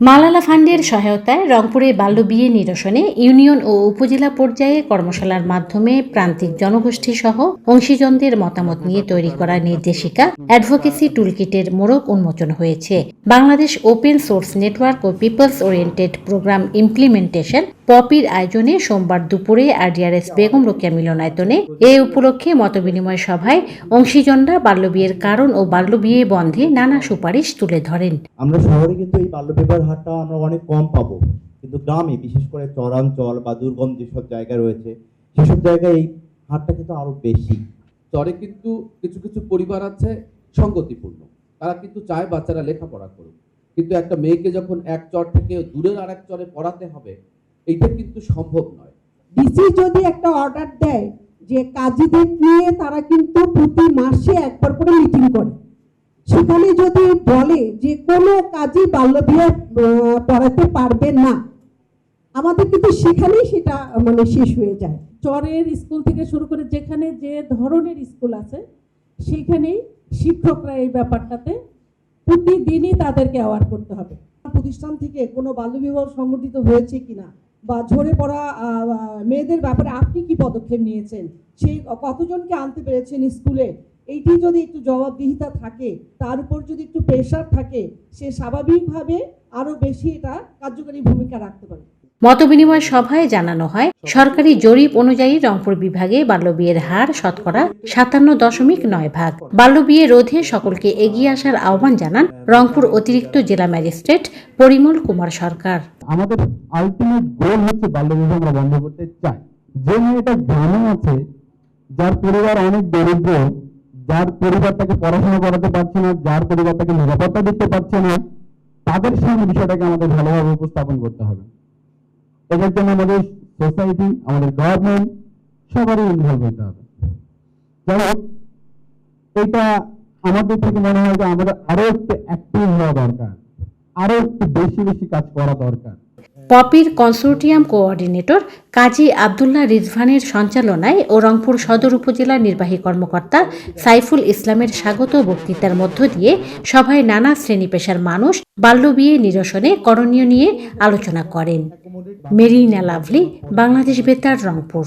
মালালা ফান্ডের সহায়তায় রংপুরে বাল্য বিয়ে নিরসনে ইউনিয়ন ও উপজেলা পর্যায়ে কর্মশালার মাধ্যমে প্রান্তিক জনগোষ্ঠী সহ অংশীজনদের মতামত নিয়ে তৈরি করা নির্দেশিকা অ্যাডভোকেসি টুলকিটের মোড়ক উন্মোচন হয়েছে। বাংলাদেশ ওপেন সোর্স নেটওয়ার্ক ও পিপলস ওরিয়েন্টেড প্রোগ্রাম ইমপ্লিমেন্টেশন পপির আয়োজনে সোমবার দুপুরে আরডিআরএস বেগম রোকেয়া মিলনায়তনে এ উপলক্ষে মতবিনিময় সভায় অংশীজনরা বাল্যবিয়ের কারণ ও বাল্যবিয়ে বন্ধে নানা সুপারিশ তুলে ধরেন। আমরা শহরে কিন্তু এই বাল্যবিবাহের হারটা আমরা অনেক কম পাবো। কিন্তু গ্রামে বিশেষ করে চরাঞ্চল বা দুর্গম যেসব জায়গা রয়েছে সেসব জায়গায় এই হারটা কিন্তু আরও বেশি। চরে কিন্তু কিছু কিছু পরিবার আছে সঙ্গতিপূর্ণ। তারা কিন্তু চায় বাচ্চারা লেখাপড়া করুক। কিন্তু একটা মেয়েকে যখন এক চর থেকে দূরের আর এক চরে পড়াতে হবে এইটা কিন্তু সম্ভব নয়। ডিসি যদি একটা অর্ডার দেয় যে কাজীদের নিয়ে তারা কিন্তু প্রতি মাসে একবার করে মিটিং করে। সেখানে যদি বলে যে কোনো কাজই বাল্যবিয়ে পড়াতে পারবে না আমাদের কিন্তু সেখানেই সেটা মানে শেষ হয়ে যায়। চরের স্কুল থেকে শুরু করে যেখানে যে ধরনের স্কুল আছে সেখানেই শিক্ষকরা এই ব্যাপারটাতে প্রতিদিনই তাদেরকে অ্যাওয়ার করতে হবে। প্রতিষ্ঠান থেকে কোনো বাল্যবিবাহ সংগঠিত হয়েছে কিনা? বা ঝরে পড়া মেয়েদের ব্যাপারে আপনি কি পদক্ষেপ নিয়েছেন? সেই কতজনকে আনতে পেরেছেন স্কুলে? এইটি যদি একটু জবাবদিহিতা থাকে, তার উপর যদি একটু প্রেশার থাকে, সে স্বাভাবিকভাবে আরও বেশি এটা কার্যকরী ভূমিকা রাখতে পারে। মতবিনিময় সভায় জানানো হয়, সরকারি জরিপ অনুযায়ী রংপুর বিভাগে বাল্যবিয়ের হার শতকরা সাতান্ন দশমিক নয় ভাগ। বাল্যবিয়ে রোধে সকলকে এগিয়ে আসার আহ্বান জানান রংপুর অতিরিক্ত জেলা ম্যাজিস্ট্রেট পরিমল কুমার সরকার। আমাদের আলটিমেট গোল হচ্ছে আমরা বন্ধ করতে চাই। যে মেয়েটা গ্রামে আছে, যার পরিবার অনেক দরিদ্র, যার পরিবার তাকে পড়াশোনা করাতে পারছে না, যার পরিবার তাকে নিরাপত্তা দিতে পারছে না, তাদের সামনে বিষয়টাকে আমাদের ভালোভাবে উপস্থাপন করতে হবে। এটার জন্য আমাদের সোসাইটি আমাদের গভর্নমেন্ট সবারই ইনভলভ হতে হবে। যাই এটা আমাদের থেকে মনে হয় যে আমাদের আরও একটু অ্যাক্টিভ হওয়া দরকার। আরও একটু বেশি বেশি কাজ করা দরকার। পপির কনসোর্টিয়াম কোঅর্ডিনেটর কাজী আবদুল্লাহ রিজভানের সঞ্চালনায় ও রংপুর সদর উপজেলা নির্বাহী কর্মকর্তা সাইফুল ইসলামের স্বাগত বক্তৃতার মধ্য দিয়ে সভায় নানা শ্রেণি পেশার মানুষ বাল্যবিয়ে নিরসনে করণীয় নিয়ে আলোচনা করেন। মেরিনা লাভলি, বাংলাদেশ বেতার, রংপুর।